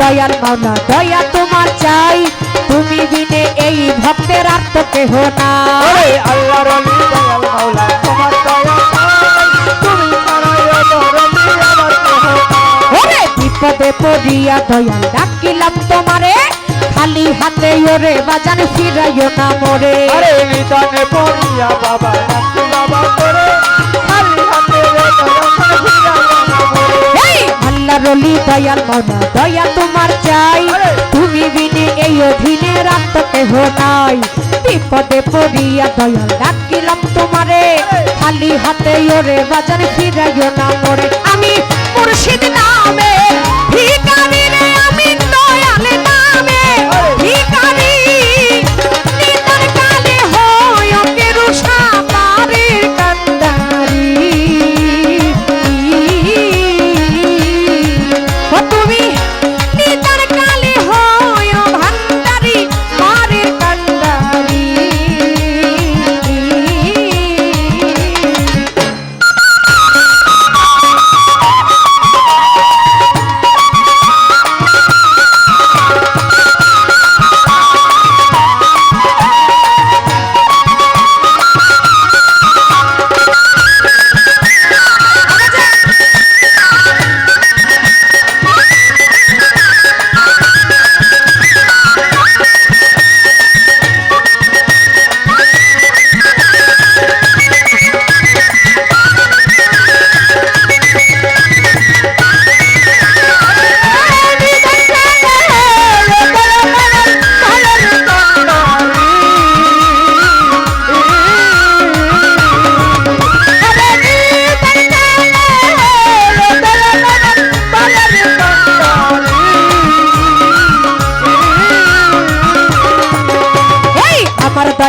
দয়াল মাওলা দয়া তোমার চাই। তুমি বিনে এই ভক্তের আর তো কেহ না আল্লাহর দয়াল মাওলা তোমার দয়া বিপদে পড়িয়া দয়াল ডাকিলাম তোমারে। খালি হাতে ওরে বাজান ফিরাইও না মোরে। আরে নিদানে পড়িয়া বাবা আল্লাহ রলি দয়াল মনা দয়া তোমার চাই। তুমি বিনে এই অধীনে রাত কেহ নাই। বিপদে পড়িয়া দয়াল ডাকিলাম তোমারে। খালি হাতে ওরে বাজার ফিরাইও না মরে আমি মুর্শিদ নামে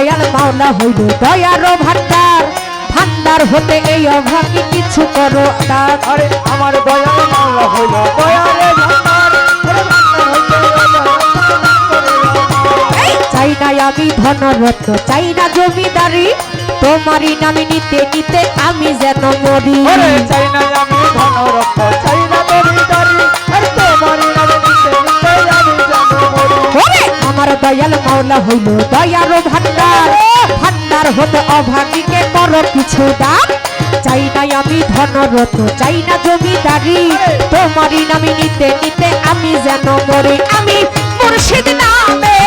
দয়াল মাওলা হইল দয়ারও ভান্ডার ভান্ডার হতে এই অভাবী কিছু করো আরে আমার দয়াল মাওলা হইল দয়ালে চাই না আমি ধনরত্ন চাই না জমিদারি। তোমারই নামে নিতে নিতে আমি যেন মরি। চাই না আমি চাই না দরিদারি মাওলা হইল দয়ারও ভান্ডার ভান্ডার হতে অভাগীকে বড় কিছু দাম চাই না আমি ধনরত চাই না জমিদারি। তোমারই নামে নিতে নিতে আমি যেন মরি, আমি মুর্শিদ নামে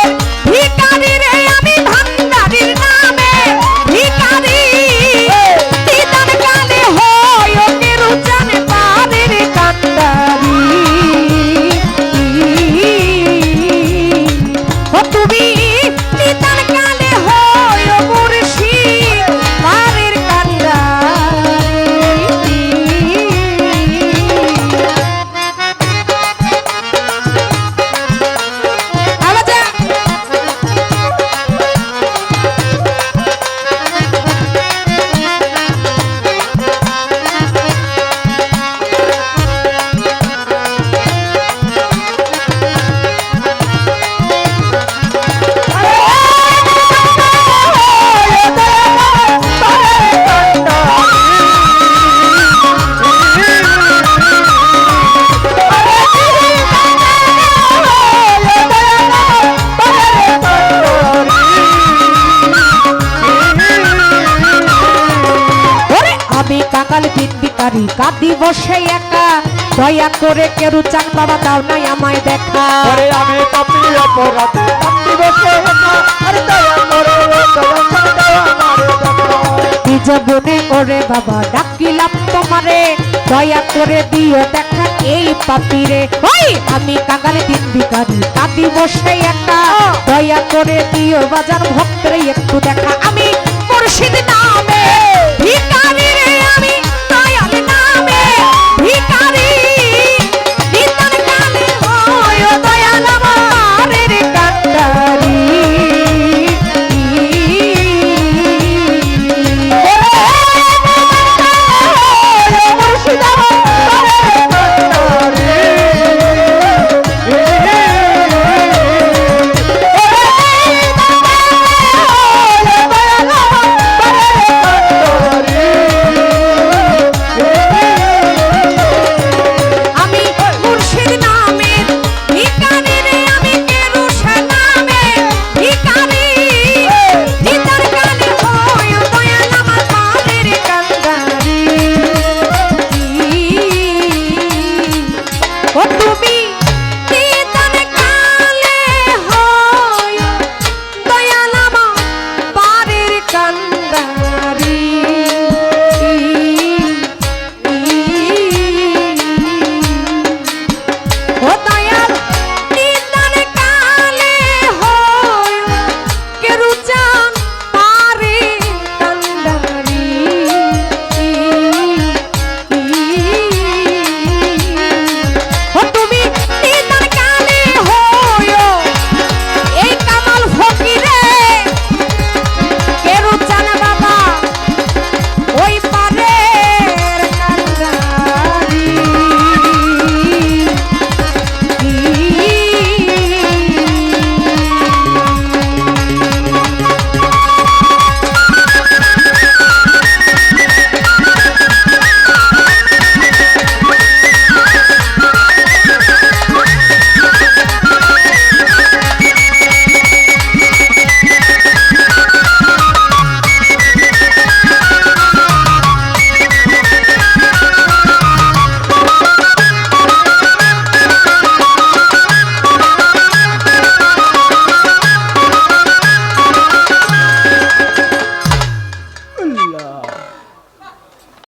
কাকাল দিন বিকারি কাঁদি বসে একা। দয়া করে কেরু চান বাবা দাও নাই আমায় দেখা। আমি পাপি অপরাধী কান্দি বসে একা। আরে দয়া করে ওরে বাবা ডাকিলাম তোমারে। দয়া করে দিও দেখা এই পাপিরে। ওই আমি কাকাল দিন বিকারি কাঁদি বসে একা। দয়া করে দিও বাজার ভক্তরে একটু দেখা।